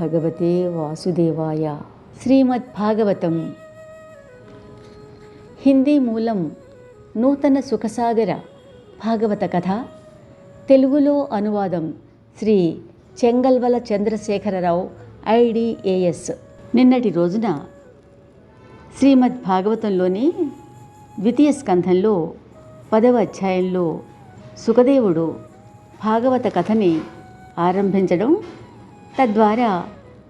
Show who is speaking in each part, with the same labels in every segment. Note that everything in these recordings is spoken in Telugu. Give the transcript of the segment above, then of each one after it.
Speaker 1: భగవతే వాసుదేవాయ శ్రీమద్భాగవతం హిందీ మూలం నూతన సుఖసాగర భాగవత కథ తెలుగులో అనువాదం శ్రీ చెంగల్వల చంద్రశేఖరరావు ఐడిఏఎస్ నిన్నటి రోజున శ్రీమద్ భాగవతంలోని ద్వితీయ స్కంధంలో పదవ అధ్యాయంలో సుఖదేవుడు భాగవత కథని ఆరంభించడం తద్వారా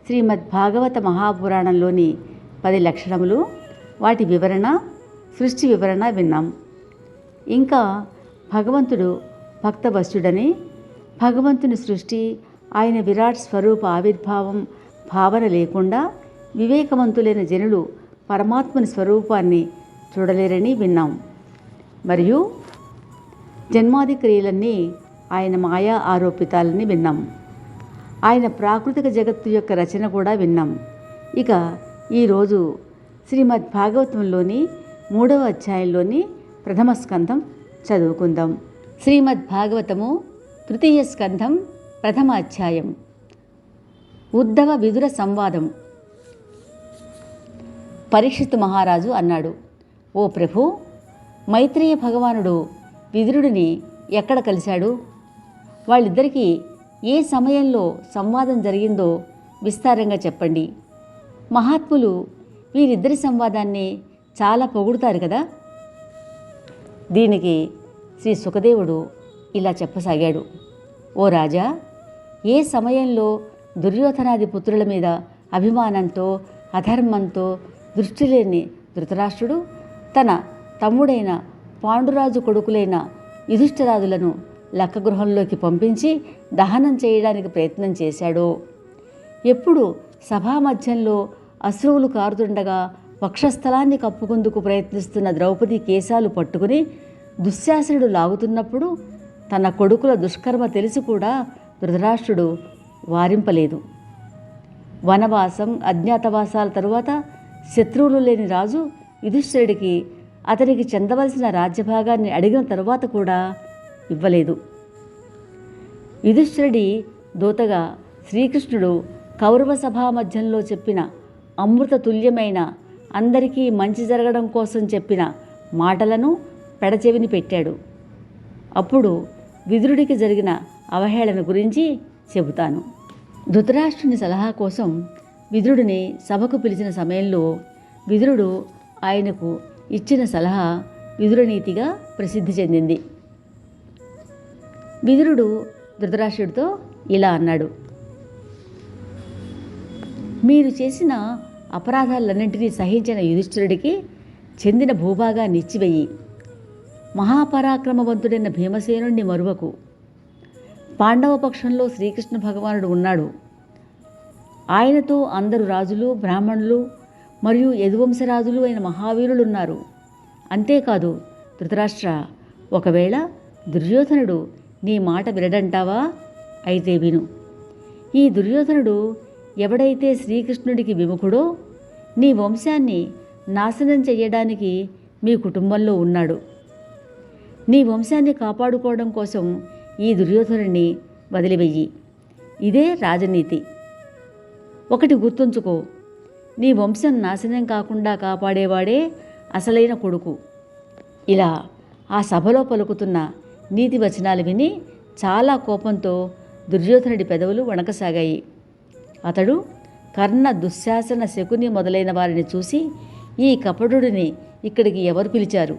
Speaker 1: శ్రీమద్ భాగవత మహాపురాణంలోని పది లక్షణములు వాటి వివరణ సృష్టి వివరణ విన్నాం. ఇంకా భగవంతుడు భక్తవశ్యుడని భగవంతుని సృష్టి ఆయన విరాట్ స్వరూప ఆవిర్భావం భావన లేకుండా వివేకవంతులైన జనులు పరమాత్మని స్వరూపాన్ని చూడలేరని విన్నాం. మరియు జన్మాది క్రియలన్నీ ఆయన మాయా ఆరోపితాలని విన్నాం. ఆయన ప్రాకృతిక జగత్తు యొక్క రచన కూడా విన్నాం. ఇక ఈరోజు శ్రీమద్ భాగవతంలోని మూడవ అధ్యాయంలోని ప్రథమ స్కంధం చదువుకుందాం. శ్రీమద్ భాగవతము తృతీయ స్కంధం ప్రథమ అధ్యాయం. ఉద్ధవ విదుర సంవాదం. పరీక్షిత్ మహారాజు అన్నాడు ఓ ప్రభు మైత్రేయ భగవానుడు విదురుడిని ఎక్కడ కలిశాడు? వాళ్ళిద్దరికీ ఏ సమయంలో సంవాదం జరిగిందో విస్తారంగా చెప్పండి. మహాత్ములు వీరిద్దరి సంవాదాన్ని చాలా పొగుడుతారు కదా? దీనికి శ్రీ సుఖదేవుడు ఇలా చెప్పసాగాడు. ఓ రాజా ఏ సమయంలో దుర్యోధనాది పుత్రుల మీద అభిమానంతో అధర్మంతో దృష్టి లేని ధృతరాష్ట్రుడు తన తమ్ముడైన పాండురాజు కొడుకులైన యుధిష్ఠరాజులను లక్కగృహంలోకి పంపించి దహనం చేయడానికి ప్రయత్నం చేశాడో. ఎప్పుడు సభామధ్యంలో అశ్రువులు కారుతుండగా వక్షస్థలాన్ని కప్పుకుందుకు ప్రయత్నిస్తున్న ద్రౌపది కేశాలు పట్టుకుని దుశ్శాసనుడు లాగుతున్నప్పుడు తన కొడుకుల దుష్కర్మ తెలిసి కూడా ధృతరాష్ట్రుడు వారింపలేదు. వనవాసం అజ్ఞాతవాసాల తరువాత శత్రువులు లేని రాజు యుధిష్ఠిరుడికి అతనికి చెందవలసిన రాజ్యభాగాన్ని అడిగిన తరువాత కూడా ఇవ్వలేదు. యుధిష్ఠిరుడి దూతగా శ్రీకృష్ణుడు కౌరవ సభా మధ్యంలో చెప్పిన అమృత తుల్యమైన అందరికీ మంచి జరగడం కోసం చెప్పిన మాటలను పెడచెవిని పెట్టాడు. అప్పుడు విదురుడికి జరిగిన అవహేళన గురించి చెబుతాను. ధృతరాష్ట్రుని సలహా కోసం విదురుడిని సభకు పిలిచిన సమయంలో విదురుడు ఆయనకు ఇచ్చిన సలహా విదురనీతిగా ప్రసిద్ధి చెందింది. విదురుడు ధృతరాష్ట్రుడితో ఇలా అన్నాడు. మీరు చేసిన అపరాధాలన్నింటినీ సహించిన యుధిష్ఠిరుడికి చెందిన భూభాగాన్ని ఇచ్చివేయి మహాపరాక్రమవంతుడైన భీమసేనుణ్ణి మరువకు. పాండవ పక్షంలో శ్రీకృష్ణ భగవానుడు ఉన్నాడు. ఆయనతో అందరు రాజులు బ్రాహ్మణులు మరియు యదువంశరాజులు అయిన మహావీరులు ఉన్నారు అంతేకాదు ధృతరాష్ట్ర ఒకవేళ దుర్యోధనుడు నీ మాట వినడంటావా? అయితే విను. ఈ దుర్యోధనుడు ఎవడైతే శ్రీకృష్ణుడికి విముఖుడో నీ వంశాన్ని నాశనం చేయడానికి మీ కుటుంబంలో ఉన్నాడు. నీ వంశాన్ని కాపాడుకోవడం కోసం ఈ దుర్యోధనుడిని వదిలివెయ్యి. ఇదే రాజనీతి. ఒకటి గుర్తుంచుకో. నీ వంశం నాశనం కాకుండా కాపాడేవాడే అసలైన కొడుకు. ఇలా ఆ సభలో పలుకుతున్న నీతి వచనాలు విని చాలా కోపంతో దుర్యోధనుడి పెదవులు వణకసాగాయి. అతడు కర్ణ దుశ్శాసన శకుని మొదలైన వారిని చూసి ఈ కపటుడిని ఇక్కడికి ఎవరు పిలిచారు?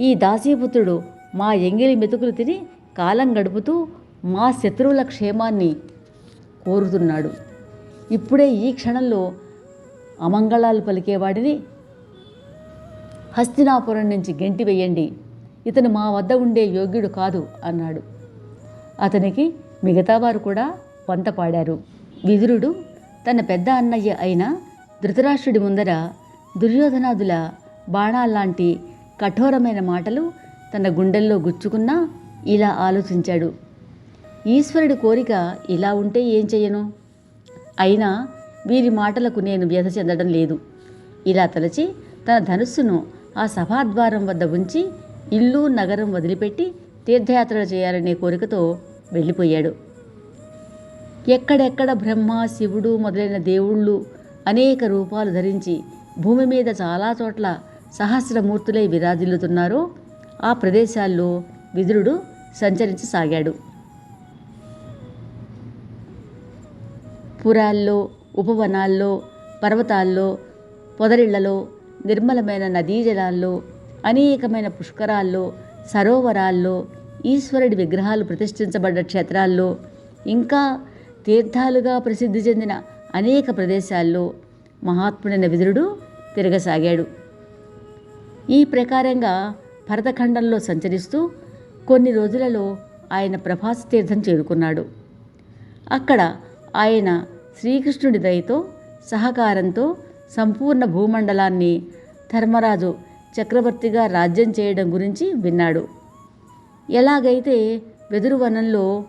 Speaker 1: ఈ దాసీపుత్రుడు మా ఎంగిలి మెతుకులు తిని కాలం గడుపుతూ మా శత్రువుల క్షేమాన్ని కోరుతున్నాడు. ఇప్పుడే ఈ క్షణంలో అమంగళాలు పలికేవాడిని హస్తినాపురం నుంచి గెంటి వేయండి. ఇతను మా వద్ద ఉండే యోగ్యుడు కాదు అన్నాడు. అతనికి మిగతా వారు కూడా వంత పాడారు. విదురుడు తన పెద్ద అన్నయ్య అయిన ధృతరాష్ట్రుడి ముందర దుర్యోధనాదుల బాణాల్లాంటి కఠోరమైన మాటలు తన గుండెల్లో గుచ్చుకున్నా ఇలా ఆలోచించాడు. ఈశ్వరుడి కోరిక ఇలా ఉంటే ఏం చేయను? అయినా వీరి మాటలకు నేను వ్యధ చెందడం లేదు. ఇలా తలచి తన ధనుస్సును ఆ సభాద్వారం వద్ద ఉంచి ఇల్లు నగరం వదిలిపెట్టి తీర్థయాత్ర చేయాలనే కోరికతో వెళ్ళిపోయాడు. ఎక్కడెక్కడ బ్రహ్మ శివుడు మొదలైన దేవుళ్ళు అనేక రూపాలు ధరించి భూమి మీద చాలా చోట్ల సహస్రమూర్తులై విరాజిల్లుతున్నారో ఆ ప్రదేశాల్లో విదురుడు సంచరించసాగాడు. పురాల్లో ఉపవనాల్లో పర్వతాల్లో పొదరిళ్ళలో నిర్మలమైన నదీ జలాల్లో అనేకమైన పుష్కరాల్లో సరోవరాల్లో ఈశ్వరుడి విగ్రహాలు ప్రతిష్ఠించబడ్డ క్షేత్రాల్లో ఇంకా తీర్థాలుగా ప్రసిద్ధి చెందిన అనేక ప్రదేశాల్లో మహాత్ముడైన విదురుడు తిరగసాగాడు. ఈ ప్రకారంగా భరతఖండంలో సంచరిస్తూ కొన్ని రోజులలో ఆయన ప్రభాస్ తీర్థం చేరుకున్నాడు. అక్కడ ఆయన శ్రీకృష్ణుడి దయతో సహకారంతో సంపూర్ణ భూమండలాన్ని ధర్మరాజు చక్రవర్తిగా రాజ్యం చేయడం గురించి విన్నాడు. ఎలాగైతే వెదురు వనంలో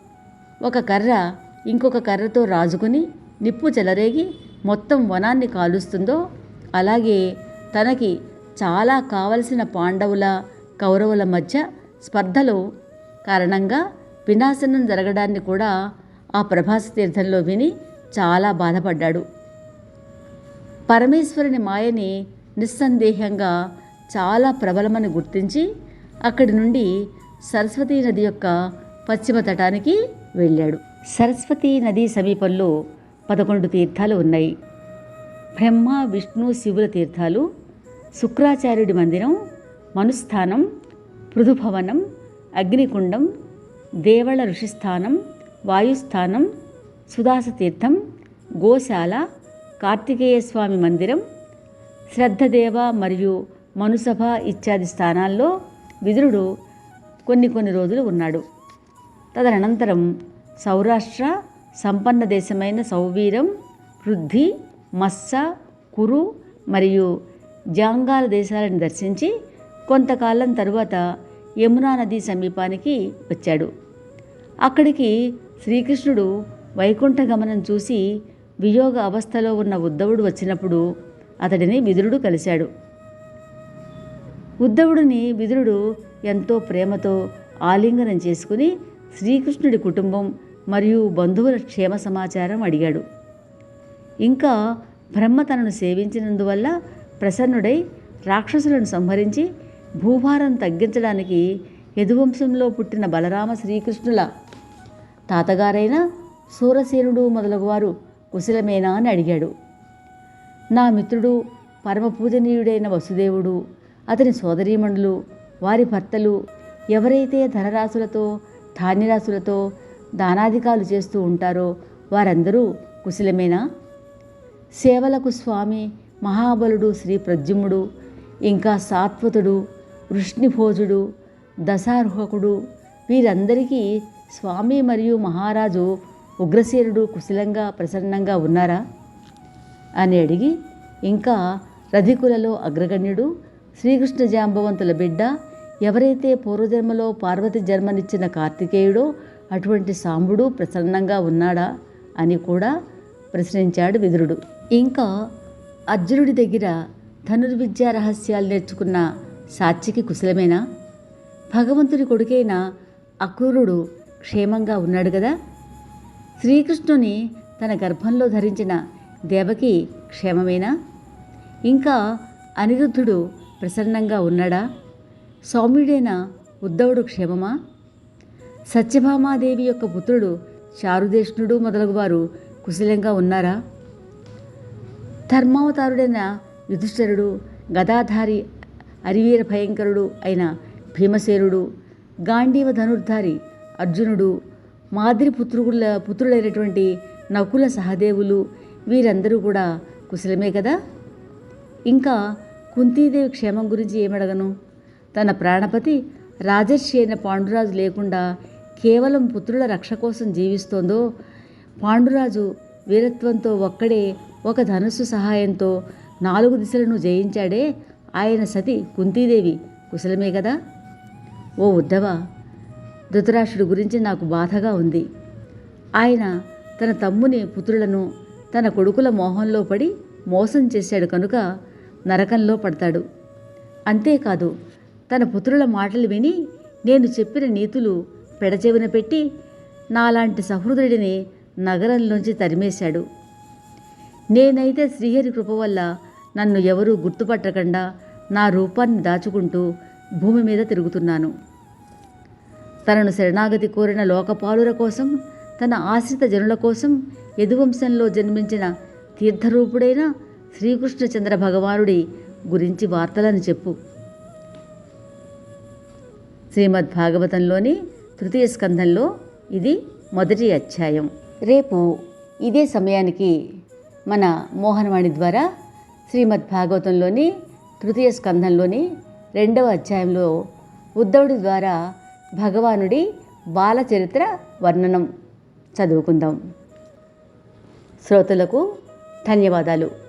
Speaker 1: ఒక కర్ర ఇంకొక కర్రతో రాజుకుని నిప్పు చెలరేగి మొత్తం వనాన్ని కాలుస్తుందో అలాగే తనకి చాలా కావలసిన పాండవుల కౌరవుల మధ్య స్పర్ధలో కారణంగా వినాశనం జరగడాన్ని కూడా ఆ ప్రభాస తీర్థంలో విని చాలా బాధపడ్డాడు. పరమేశ్వరుని మాయని నిస్సందేహంగా చాలా ప్రబలమని గుర్తించి అక్కడి నుండి సరస్వతీ నది యొక్క పశ్చిమ తటానికి వెళ్ళాడు. సరస్వతీ నది సమీపంలో పదకొండు తీర్థాలు ఉన్నాయి. బ్రహ్మ విష్ణు శివుల తీర్థాలు శుక్రాచార్యుడి మందిరం మనుస్థానం పృథుభవనం అగ్నికుండం దేవళ ఋషిస్థానం వాయుస్థానం సుదాసతీర్థం గోశాల కార్తికేయ స్వామి మందిరం శ్రద్ధదేవ మరియు మనుసభ ఇత్యాది స్థానాల్లో విదురుడు కొన్ని కొన్ని రోజులు ఉన్నాడు. తదనంతరం సౌరాష్ట్ర సంపన్న దేశమైన సౌవీరం వృద్ధి మస్స కురు మరియు జాంగాల దేశాలను దర్శించి కొంతకాలం తరువాత యమునా నది సమీపానికి వచ్చాడు. అక్కడికి శ్రీకృష్ణుడు వైకుంఠ గమనం చూసి వియోగ అవస్థలో ఉన్న ఉద్ధవుడు వచ్చినప్పుడు అతడిని విదురుడు కలిశాడు. ఉద్ధవుడిని విదురుడు ఎంతో ప్రేమతో ఆలింగనం చేసుకుని శ్రీకృష్ణుడి కుటుంబం మరియు బంధువుల క్షేమ సమాచారం అడిగాడు. ఇంకా బ్రహ్మ తనను సేవించినందువల్ల ప్రసన్నుడై రాక్షసులను సంహరించి భూభారం తగ్గించడానికి యదువంశంలో పుట్టిన బలరామ శ్రీకృష్ణుల తాతగారైన సూరసేనుడు మొదలగువారు కుశలమేనా అని అడిగాడు. నా మిత్రుడు పరమ పూజనీయుడైన వసుదేవుడు అతని సోదరీమణులు వారి భర్తలు ఎవరైతే ధనరాశులతో ధాన్యరాశులతో దానాధికాలు చేస్తూ ఉంటారో వారందరూ కుశలమేనా? సేవలకు స్వామి మహాబలుడు శ్రీ ప్రద్యుమ్నుడు ఇంకా సాత్వతుడు వృష్ణిభోజుడు దశార్హకుడు వీరందరికీ స్వామి మరియు మహారాజు ఉగ్రసేనుడు కుశలంగా ప్రసన్నంగా ఉన్నారా? అని అడిగి ఇంకా రధికులలో అగ్రగణ్యుడు శ్రీకృష్ణ జాంబవంతుల బిడ్డ ఎవరైతే పూర్వజన్మలో పార్వతి జన్మనిచ్చిన కార్తికేయుడో అటువంటి సాంబుడు ప్రసన్నంగా ఉన్నాడా అని కూడా ప్రశ్నించాడు విదురుడు. ఇంకా అర్జునుడి దగ్గర ధనుర్విద్యా రహస్యాలు నేర్చుకున్న సాత్వికి కుశలమేనా? భగవంతుడి కొడుకైన అక్రూరుడు క్షేమంగా ఉన్నాడు కదా? శ్రీకృష్ణుని తన గర్భంలో ధరించిన దేవకి క్షేమమేనా? ఇంకా అనిరుద్ధుడు ప్రసన్నంగా ఉన్నాడా? సౌమ్యుడైన ఉద్ధవుడు క్షేమమా? సత్యభామాదేవి యొక్క పుత్రుడు చారుదేష్ణుడు మొదలగువారు కుశలంగా ఉన్నారా? ధర్మావతారుడైన యుధిష్ఠరుడు గదాధారి అరివీర భయంకరుడు అయిన భీమసేనుడు గాంధీవ ధనుర్ధారి అర్జునుడు మాదిరి పుత్రుల పుత్రుడైనటువంటి నకుల సహదేవులు వీరందరూ కూడా కుశలమే కదా? ఇంకా కుంతీదేవి క్షేమం గురించి ఏమడగను? తన ప్రాణపతి రాజర్షి అయిన పాండురాజు లేకుండా కేవలం పుత్రుల రక్ష కోసం జీవిస్తోందో పాండురాజు వీరత్వంతో ఒక్కడే ఒక ధనుస్సు సహాయంతో నాలుగు దిశలను జయించాడే ఆయన సతి కుంతీదేవి. కుశలమే కదా? ఓ ఉద్ధవ ధృతరాష్ట్రుడి గురించి నాకు బాధగా ఉంది. ఆయన తన తమ్ముని పుత్రులను తన కొడుకుల మోహంలో పడి మోసం చేశాడు కనుక నరకంలో పడతాడు. అంతేకాదు తన పుత్రుల మాటలు విని నేను చెప్పిన నీతులు పెడచెవిన పెట్టి నాలాంటి సహృదయుడిని నగరంలోంచి తరిమేశాడు. నేనైతే శ్రీహరి కృప వల్ల నన్ను ఎవరూ గుర్తుపట్టకుండా నా రూపాన్ని దాచుకుంటూ భూమి మీద తిరుగుతున్నాను. తనను శరణాగతి కోరిన లోకపాలుర కోసం తన ఆశ్రిత జనుల కోసం యదువంశంలో జన్మించిన తీర్థరూపుడైన శ్రీకృష్ణచంద్ర భగవానుడి గురించి వార్తలను చెప్పు. శ్రీమద్ భాగవతంలోని తృతీయ స్కంధంలో ఇది మొదటి అధ్యాయం. రేపు ఇదే సమయానికి మన మోహనవాణి ద్వారా శ్రీమద్ భాగవతంలోని తృతీయ స్కంధంలోని రెండవ అధ్యాయంలో ఉద్ధవుడి ద్వారా భగవానుడి బాలచరిత్ర వర్ణనం చదువుకుందాం. శ్రోతలకు ధన్యవాదాలు.